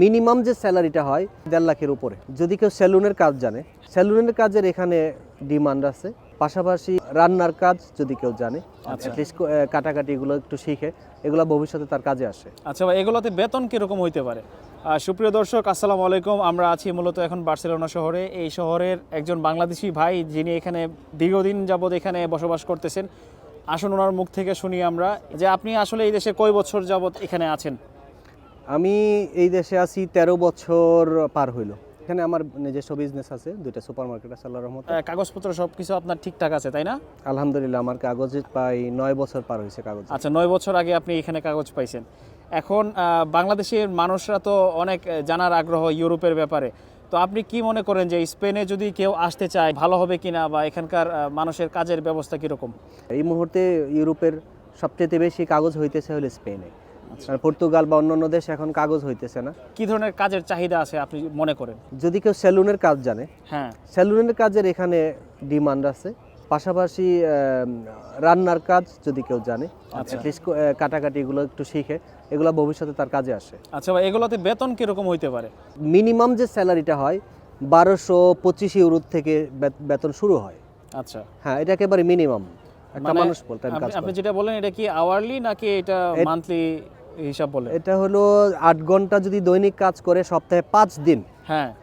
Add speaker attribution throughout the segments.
Speaker 1: Minimum যে স্যালারিটা হয় দেড় লাখের উপরে। যদি কেউ সেলুনের কাজ জানে সেলুনের কাজের এখানে ডিমান্ড আছে। পাশাপাশি রান্নার কাজ যদি কেউ জানে
Speaker 2: আচ্ছা।
Speaker 1: অ্যাটলিস্ট কাটাকাটি এগুলো একটু শিখে এগুলো ভবিষ্যতে তার কাজে আসে।
Speaker 2: আচ্ছা ভাই এগুলোতে বেতন কীরকম হইতে পারে? সুপ্রিয় দর্শক আসসালামু আলাইকুম। আমরা আছি মূলত এখন বার্সেলোনা শহরে। এই শহরের একজন বাংলাদেশি ভাই যিনি এখানে দীর্ঘদিন যাবৎ এখানে বসবাস করতেছেন আসুন ওনার মুখ থেকে শুনি আমরা যে আপনি আসলে এই দেশে কয় বছর যাবৎ এখানে আছেন?
Speaker 1: আমি এই দেশে আছি তেরো বছর পার হইল। এখানে আমার নিজস্ব বিজনেস আছে দুইটা সুপার মার্কেট আছে আল্লাহর রহমতে।
Speaker 2: কাগজপত্র সব কিছু আপনার ঠিকঠাক আছে তাই না?
Speaker 1: আলহামদুলিল্লাহ আমার কাগজে প্রায় নয় বছর পার হয়েছে কাগজ।
Speaker 2: আচ্ছা নয় বছর আগে আপনি এখানে কাগজ পাইছেন। এখন বাংলাদেশের মানুষরা তো অনেক জানার আগ্রহ ইউরোপের ব্যাপারে। তো আপনি কি মনে করেন যে স্পেনে যদি কেউ আসতে চায় ভালো হবে কিনা বা এখানকার মানুষের কাজের ব্যবস্থা কীরকম?
Speaker 1: এই মুহূর্তে ইউরোপের সবচেয়ে বেশি কাগজ হইতেছে হলো স্পেনে। আর পর্তুগাল বা অন্যান্য দেশ এখন কাগজ হইতেছে না।
Speaker 2: কি ধরনের কাজের চাহিদা আছে আপনি মনে করেন?
Speaker 1: যদি কেউ সেলুনের কাজ জানে
Speaker 2: হ্যাঁ।
Speaker 1: সেলুনের কাজের এখানে ডিমান্ড আছে। পাশাপাশি রান্নার কাজ যদি কেউ জানে
Speaker 2: আচ্ছা।
Speaker 1: কাটাকাটি এগুলো একটু শিখে এগুলো ভবিষ্যতে তার কাজে আসে।
Speaker 2: আচ্ছা ভাই এগুলোতে বেতন কীরকম হইতে পারে?
Speaker 1: মিনিমাম যে স্যালারিটা হয় বারোশো পঁচিশ ইউরো থেকে বেতন শুরু হয়।
Speaker 2: আচ্ছা।
Speaker 1: হ্যাঁ এটা একেবারে মিনিমাম। একটা
Speaker 2: মানে
Speaker 1: মানুষ কাজ
Speaker 2: আপনি- যেটা বলেন এটা কি আওয়ারলি নাকি এটা মান্থলি হিসাব বলে
Speaker 1: এটা হলো আট ঘণ্টা যদি দৈনিক কাজ করে সপ্তাহে পাঁচ দিন।
Speaker 2: হ্যাঁ।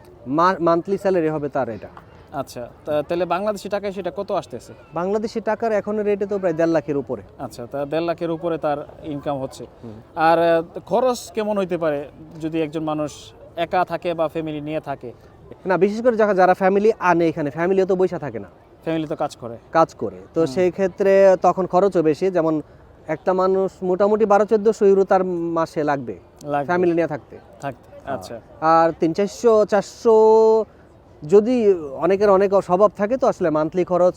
Speaker 1: মান্থলি স্যালারি হবে তার এটা।
Speaker 2: আচ্ছা তাহলে বাংলাদেশি টাকায় সেটা কত আসতেছে?
Speaker 1: বাংলাদেশি টাকার এখন রেটে তো প্রায় দেড় লাখের উপরে।
Speaker 2: আচ্ছা তা দেড় লাখের উপরে তার ইনকাম হচ্ছে। আর খরচ কেমন হইতে পারে যদি একজন মানুষ একা থাকে বা ফ্যামিলি নিয়ে থাকে?
Speaker 1: না বিশেষ করে যারা যারা ফ্যামিলি আনে এখানে ফ্যামিলিও তো বৈশা থাকে না।
Speaker 2: ফ্যামিলি তো কাজ করে।
Speaker 1: কাজ করে। তো সেই ক্ষেত্রে তখন খরচও বেশি যেমন একটা মানুষ মোটামুটি বারো চোদ্দোশো ইউরো তার মাসে লাগবে ফ্যামিলি নিয়ে থাকতে।
Speaker 2: থাকতে আচ্ছা।
Speaker 1: আর তিন চারশো চারশো যদি অনেকের অনেক স্বভাব থাকে তো আসলে মান্থলি খরচ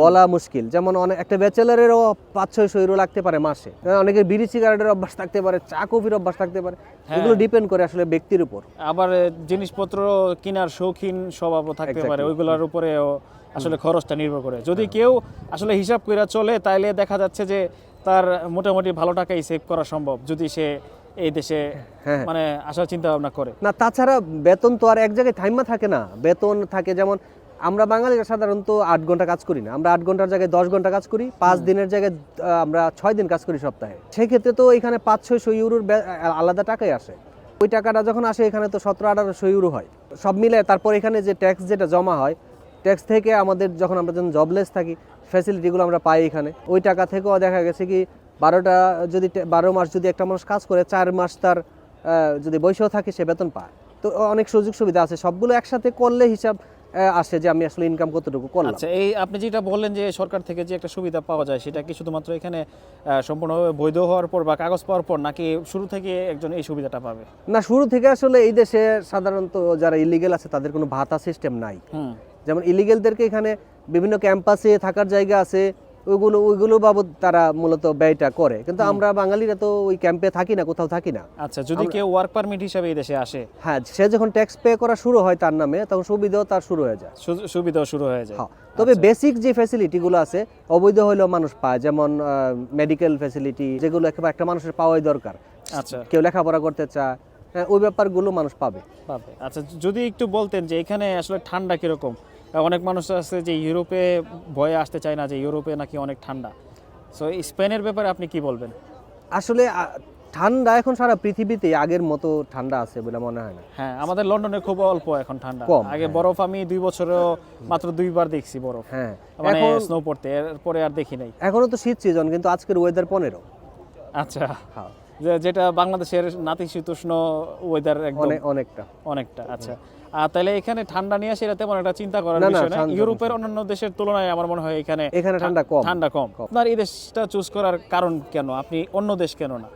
Speaker 1: বলা মুশকিল। যেমন অনেক একটা ব্যাচেলারেরও পাঁচ ছয়শো ইউরো লাগতে পারে মাসে। অনেকের বিড়ি সিগারেটের অভ্যাস থাকতে পারে চা কফির অভ্যাস থাকতে পারে।
Speaker 2: হ্যাঁ।
Speaker 1: এগুলো ডিপেন্ড করে আসলে ব্যক্তির উপর।
Speaker 2: আবার জিনিসপত্র কেনার শৌখিন স্বভাবও থাকতে পারে. ওইগুলোর উপরেও আসলে খরচটা নির্ভর করে। যদি কেউ আসলে হিসাব করে চলে তাইলে দেখা যাচ্ছে যে তার মোটামুটি ভালো টাকাই সেভ করা সম্ভব যদি সে এই দেশে
Speaker 1: হ্যাঁ।
Speaker 2: মানে আসার চিন্তা ভাবনা করে।
Speaker 1: না তাছাড়া বেতন তো আর এক জায়গায় থাইমা থাকে না। বেতন থাকে যেমন আমরা বাঙালিরা সাধারণত আট ঘণ্টা কাজ করি না। আমরা আট ঘণ্টার জায়গায় দশ ঘণ্টা কাজ করি পাঁচ দিনের জায়গায় আমরা ছয় দিন কাজ করি সপ্তাহে। সেক্ষেত্রে তো এখানে পাঁচ ছয়শো ইউরোর আলাদা টাকাই আসে। ওই টাকাটা যখন আসে এখানে তো সতেরো আঠারোশো ইউরো হয়। সব মিলে তারপর এখানে যে ট্যাক্স যেটা জমা হয় ট্যাক্স থেকে আমাদের যখন আমরা যখন জবলেস থাকি ফ্যাসিলিটিগুলো আমরা পাই এখানে। ওই টাকা থেকেও দেখা গেছে কি বারোটা যদি বারো মাস যদি একটা মানুষ কাজ করে চার মাস তার যদি বৈশও থাকে সে বেতন পায়। তো অনেক সুযোগ সুবিধা আছে। সবগুলো একসাথে করলে হিসাব আসে যে আমি আসলে ইনকাম কতটুকু করলাম।
Speaker 2: আচ্ছা এই আপনি যেটা বললেন যে সরকার থেকে যে একটা সুবিধা পাওয়া যায় সেটা কি শুধুমাত্র এখানে সম্পূর্ণভাবে বৈধ হওয়ার পর বা কাগজ পাওয়ার পর নাকি শুরু থেকে একজন এই সুবিধাটা পাবে?
Speaker 1: না শুরু থেকে আসলে এই দেশে সাধারণত যারা ইলিগেল আছে তাদের কোনো ভাতা সিস্টেম নাই। যেমন ইলিগেলদেরকে এখানে বিভিন্ন ক্যাম্পাসে থাকার জায়গা আছে ওইগুলো ওইগুলো বাবদ তারা মূলত ব্যয়টা করে। কিন্তু আমরা বাঙালিরা তো ওই ক্যাম্পে থাকি না কোথাও থাকি না।
Speaker 2: আচ্ছা যদি কেউ ওয়ার্ক পারমিট হিসাবে এই দেশে আসে?
Speaker 1: হ্যাঁ সে যখন ট্যাক্স পে করা শুরু হয় তার নামে তখন সুবিধাও তার শুরু হয়ে যায়।
Speaker 2: সুবিধাও শুরু হয়ে যায়।
Speaker 1: হ্যাঁ তবে বেসিক যে ফ্যাসিলিটিগুলো আছে অবৈধ হলেও মানুষ পায়। যেমন মেডিকেল ফ্যাসিলিটি যেগুলো একটা মানুষের পাওয়াই দরকার।
Speaker 2: আচ্ছা।
Speaker 1: কেউ লেখাপড়া করতে চায় ওই ব্যাপারগুলো মানুষ পাবে।
Speaker 2: পাবে। আচ্ছা যদি একটু বলতেন যে এখানে আসলে ঠান্ডা কীরকম? অনেক মানুষ আছে যে ইউরোপে ভয়ে আসতে চায় না যে ইউরোপে নাকি অনেক ঠান্ডা। সো স্পেনের ব্যাপারে আপনি কি বলবেন?
Speaker 1: আসলে ঠান্ডা এখন সারা পৃথিবীতে আগের মতো ঠান্ডা আছে বলে মনে হয় না।
Speaker 2: হ্যাঁ আমাদের লন্ডনে খুব অল্প এখন ঠান্ডা।
Speaker 1: কম,
Speaker 2: আগে
Speaker 1: হ্যাঁ।
Speaker 2: বরফ আমি দুই বছরেও মাত্র দুইবার দেখছি বরফ।
Speaker 1: হ্যাঁ
Speaker 2: মানে স্নো পড়তে এরপরে আর দেখি নাই।
Speaker 1: এখনও তো শীত সিজন কিন্তু আজকের ওয়েদার পনেরো।
Speaker 2: আচ্ছা।
Speaker 1: হ্যাঁ।
Speaker 2: যেটা বাংলাদেশের নাতিশীতোষ্ণ ওয়েদার একদম
Speaker 1: অনেকটা।
Speaker 2: অনেকটা আচ্ছা। তাহলে এখানে ঠান্ডা নিয়ে আসে এটা তেমন একটা চিন্তা করার বিষয় না। ইউরোপের অন্যান্য দেশের তুলনায় আমার মনে হয় এখানে
Speaker 1: এখানে ঠান্ডা কম।
Speaker 2: ঠান্ডা কম। আপনার এই দেশটা চুজ করার কারণ কেন? আপনি অন্য দেশ কেন না?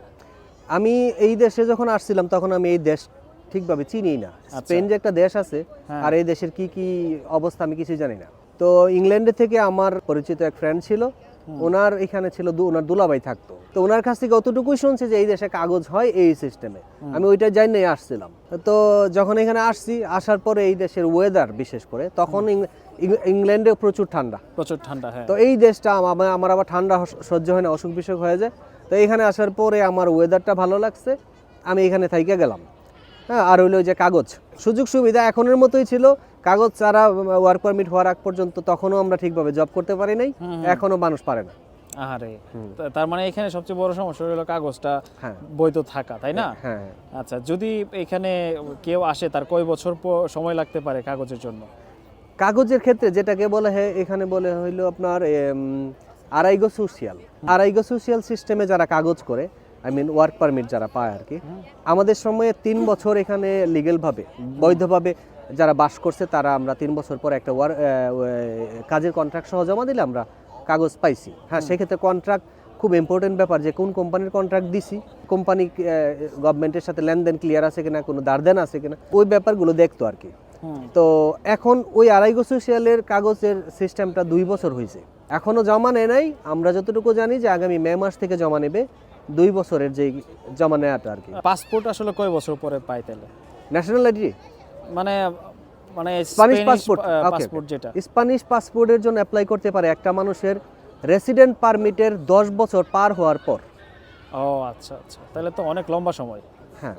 Speaker 1: আমি এই দেশে যখন আসছিলাম তখন আমি এই দেশ ঠিকভাবে চিনি না। স্পেন যে একটা দেশ আছে
Speaker 2: হ্যাঁ।
Speaker 1: আর এই দেশের কি কি অবস্থা আমি কিছু জানি না। তো ইংল্যান্ডে থেকে আমার পরিচিত এক ফ্রেন্ড ছিল ওনার এখানে ছিল ওনার দুলাভাই থাকতো। তো ওনার কাছ থেকে অতটুকুই শুনছি যে এই দেশে কাগজ হয় এই সিস্টেমে আমি ওইটা জানি নাই আসছিলাম। তো যখন এখানে আসছি আসার পরে এই দেশের ওয়েদার বিশেষ করে তখন ইংল্যান্ডে প্রচুর ঠান্ডা।
Speaker 2: প্রচুর ঠান্ডা হ্যাঁ।
Speaker 1: তো এই দেশটা আমার আমার আবার ঠান্ডা সহ্য হয় না অসুখ বিসুখ হয়ে যায়। তো এখানে আসার পরে আমার ওয়েদারটা ভালো লাগছে। আমি এখানে থাইকে গেলাম। হ্যাঁ আর হইল ওই যে কাগজ। সুযোগ সুবিধা এখনের মতোই ছিল। কাগজ ছাড়া ওয়ার্ক পারমিট হওয়ার আগ পর্যন্ত তখনও আমরা ঠিকভাবে জব করতে পারি নাই এখনও মানুষ পারে না।
Speaker 2: তা- তার মানে এখানে সবচেয়ে বড় সমস্যা হলো কাগজটা
Speaker 1: হ্যাঁ।
Speaker 2: বৈধ থাকা তাই না?
Speaker 1: হ্যাঁ
Speaker 2: আচ্ছা যদি এখানে কেউ আসে তার কয় বছর সময় লাগতে পারে কাগজের জন্য?
Speaker 1: কাগজের ক্ষেত্রে যেটাকে বলে হয় এখানে বলে হইল আপনার আড়াইগো সোশিয়াল আড়াইগো সোশিয়াল সিস্টেমে যারা কাগজ করে আই মিন ওয়ার্ক পারমিট যারা পায় আর কি আমাদের সময়ে তিন বছর এখানে লিগেলভাবে বৈধভাবে যারা বাস করছে তারা আমরা তিন বছর পর একটা ওয়ার কাজের কন্ট্রাক্ট সহ জমা দিলে আমরা কাগজ পাইছি। হ্যাঁ সেক্ষেত্রে কন্ট্রাক্ট খুব ইম্পর্টেন্ট ব্যাপার যে কোন কোম্পানির কন্ট্রাক্ট দিছি কোম্পানি গভর্নমেন্টের সাথে লেনদেন ক্লিয়ার আছে কিনা কোনো দারদেন আছে কিনা ওই ব্যাপারগুলো দেখতো আর কি। তো এখন ওই আড়াইগো সোশিয়ালের কাগজের সিস্টেমটা দুই বছর হয়েছে। এখনও জমা নেয় নাই আমরা যতটুকু জানি যে আগামী মে মাস থেকে জমা নেবে দুই বছরের যে জমা নেওয়াটা আর কি।
Speaker 2: পাসপোর্ট আসলে কয় বছর পরে পাই তাহলে?
Speaker 1: ন্যাশনাল আইডি
Speaker 2: মানে মানে
Speaker 1: স্প্যানিশ পাসপোর্ট
Speaker 2: পাসপোর্ট যেটা।
Speaker 1: স্প্যানিশ পাসপোর্টের জন্য অ্যাপ্লাই করতে পারে একটা মানুষের রেসিডেন্ট পারমিটের দশ বছর পার হওয়ার পর।
Speaker 2: ও আচ্ছা আচ্ছা। তাহলে তো অনেক লম্বা সময়।
Speaker 1: হ্যাঁ।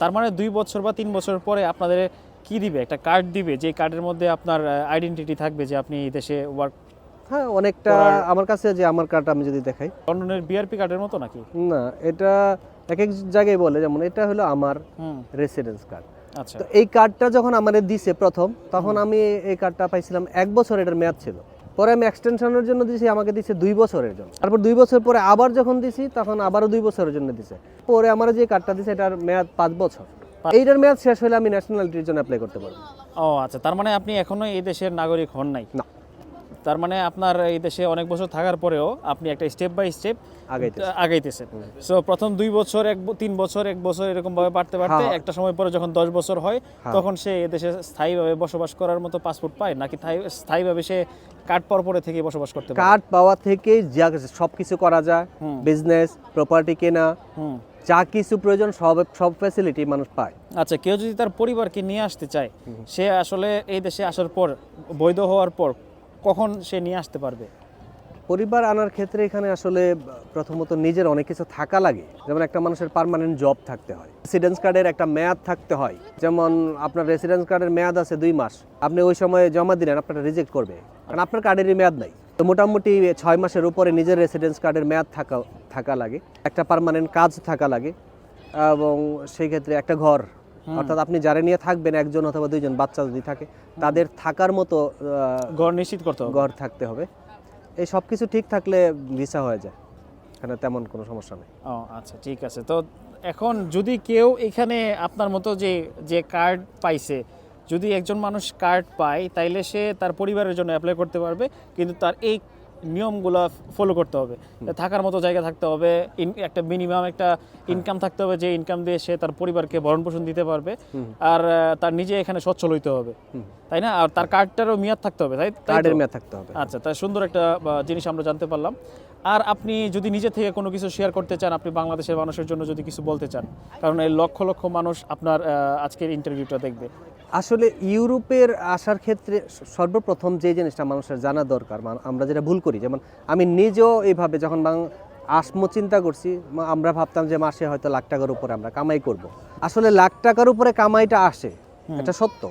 Speaker 2: তার মানে দুই বছর বা তিন বছর পরে আপনাদের কি দিবে? একটা কার্ড দিবে যে কার্ডের মধ্যে আপনার আইডেন্টিটি থাকবে যে আপনি দেশে ওয়ার্ক
Speaker 1: হ্যাঁ অনেকটা আমার কাছে যে আমার কার্ড আমি যদি দেখাই।
Speaker 2: লন্ডনের বিআরপি কার্ডের মতো নাকি?
Speaker 1: না এটা এক এক জায়গায় বলে যেমন এটা হলো আমার রেসিডেন্স কার্ড তো এই কার্ডটা যখন আমাদের দিছে প্রথম তখন আমি এই কার্ডটা পাইছিলাম এক বছর এটার মেয়াদ ছিল। পরে আমি এক্সটেনশনের জন্য দিছি আমাকে দিছে দুই বছরের জন্য। তারপর দুই বছর পরে আবার যখন দিছি তখন আবারও দুই বছরের জন্য দিছে। পরে আমার যে কার্ডটা দিছে এটার মেয়াদ পাঁচ বছর। এইটার মেয়াদ শেষ হলে আমি ন্যাশনালিটির জন্য অ্যাপ্লাই করতে পারব।
Speaker 2: ও আচ্ছা। তার মানে আপনি এখনও এই দেশের নাগরিক হন নাই?
Speaker 1: না।
Speaker 2: তার মানে আপনার এই দেশে অনেক বছর থাকার পরেও আপনি একটা স্টেপ বাই স্টেপ
Speaker 1: আগাইতে
Speaker 2: আগাইতেছেন। সো প্রথম দুই বছর এক তিন বছর এক বছর এরকম ভাবে বাড়তে বাড়তে
Speaker 1: হ্যাঁ।
Speaker 2: একটা সময় পরে যখন দশ বছর হয়
Speaker 1: হ্যাঁ।
Speaker 2: তখন সে দেশে স্থায়ীভাবে বসবাস করার মতো পাসপোর্ট পায় নাকি স্থায়ীভাবে সে কার্ড পর পরে থেকে বসবাস করতে পারে?
Speaker 1: কার্ড পাওয়া থেকেই যা সব কিছু করা যায়। বিজনেস প্রপার্টি কেনা যা কিছু প্রয়োজন সব সব ফ্যাসিলিটি মানুষ পায়।
Speaker 2: আচ্ছা কেউ যদি তার পরিবারকে নিয়ে আসতে চায় সে আসলে এই দেশে আসার পর বৈধ হওয়ার পর কখন সে নিয়ে আসতে পারবে?
Speaker 1: পরিবার আনার ক্ষেত্রে এখানে আসলে, প্রথমত নিজের অনেক কিছু থাকা লাগে। যেমন একটা মানুষের পার্মানেন্ট জব থাকতে হয়। রেসিডেন্স কার্ডের একটা মেয়াদ থাকতে হয়। যেমন আপনার রেসিডেন্স কার্ডের মেয়াদ আছে দুই মাস। আপনি ওই সময় জমা দিলেন, আপনার রিজেক্ট করবে। কারণ আপনার কার্ডেরই মেয়াদ নাই। তো মোটামুটি ছয় মাসের উপরে নিজের রেসিডেন্স কার্ডের মেয়াদ থাকা থাকা লাগে। একটা পার্মানেন্ট কাজ থাকা লাগে। এবং সেই ক্ষেত্রে একটা ঘর অর্থাৎ আপনি যারা নিয়ে থাকবেন একজন অথবা দুইজন বাচ্চা যদি থাকে তাদের থাকার মতো
Speaker 2: ঘর নিশ্চিত করতে হবে।
Speaker 1: ঘর থাকতে হবে। এই সব কিছু ঠিক থাকলে ভিসা হয়ে যায়। এখানে তেমন কোনো সমস্যা নেই।
Speaker 2: ও আচ্ছা ঠিক আছে। তো এখন যদি কেউ এখানে আপনার মতো যে যে কার্ড পাইছে যদি একজন মানুষ কার্ড পায় তাইলে সে তার পরিবারের জন্য অ্যাপ্লাই করতে পারবে কিন্তু তার এই নিয়মগুলো ফলো করতে হবে। থাকার মতো জায়গা থাকতে হবে একটা মিনিমাম একটা ইনকাম থাকতে হবে যে ইনকাম দিয়ে সে তার পরিবারকে ভরণ পোষণ দিতে পারবে। আর তার নিজে এখানে সচ্ছল হইতে হবে। তাই না? আর তার কার্ডটারও মেয়াদ থাকতে হবে তাই তাই
Speaker 1: কার্ডের মেয়াদ থাকতে হবে।
Speaker 2: আচ্ছা তাই সুন্দর একটা জিনিস আমরা জানতে পারলাম। আর আপনি যদি নিজে থেকে কোনো কিছু শেয়ার করতে চান আপনি বাংলাদেশের মানুষের জন্য যদি কিছু বলতে চান কারণ এই লক্ষ লক্ষ মানুষ আপনার আজকের ইন্টারভিউটা দেখবে।
Speaker 1: আসলে ইউরোপের আসার ক্ষেত্রে সর্বপ্রথম যে জিনিসটা মানুষের জানা দরকার আমরা যেটা ভুল করি যেমন আমি নিজেও এইভাবে যখন আসমো চিন্তা করছি আমরা ভাবতাম যে মাসে হয়তো লাখ টাকার উপরে আমরা কামাই করব। আসলে লাখ টাকার উপরে কামাইটা আসে এটা সত্য।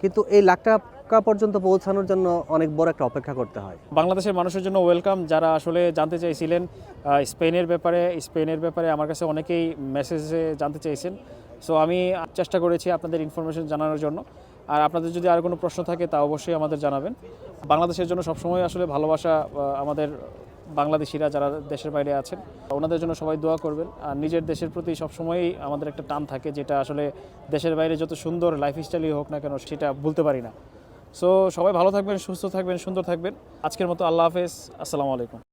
Speaker 1: কিন্তু এই লাখ টাকা পর্যন্ত পৌঁছানোর জন্য অনেক বড় একটা অপেক্ষা করতে হয়।
Speaker 2: বাংলাদেশের মানুষের জন্য ওয়েলকাম। যারা আসলে জানতে চাইছিলেন স্পেনের ব্যাপারে স্পেনের ব্যাপারে আমার কাছে অনেকেই মেসেজে জানতে চাইছেন। সো আমি চেষ্টা করেছি আপনাদের ইনফরমেশন জানানোর জন্য। আর আপনাদের যদি আর কোনো প্রশ্ন থাকে, তা অবশ্যই আমাদের জানাবেন। বাংলাদেশের জন্য সবসময় আসলে ভালোবাসা আমাদের বাংলাদেশিরা যারা দেশের বাইরে আছেন, ওনাদের জন্য সবাই দোয়া করবেন। আর নিজের দেশের প্রতি সবসময়ই আমাদের একটা টান থাকে, যেটা আসলে দেশের বাইরে যত সুন্দর লাইফস্টাইলই হোক না কেন, সেটা ভুলতে পারি না। সো সবাই ভালো থাকবেন সুস্থ থাকবেন সুন্দর থাকবেন। আজকের মতো আল্লাহ হাফেজ। আসসালামু আলাইকুম।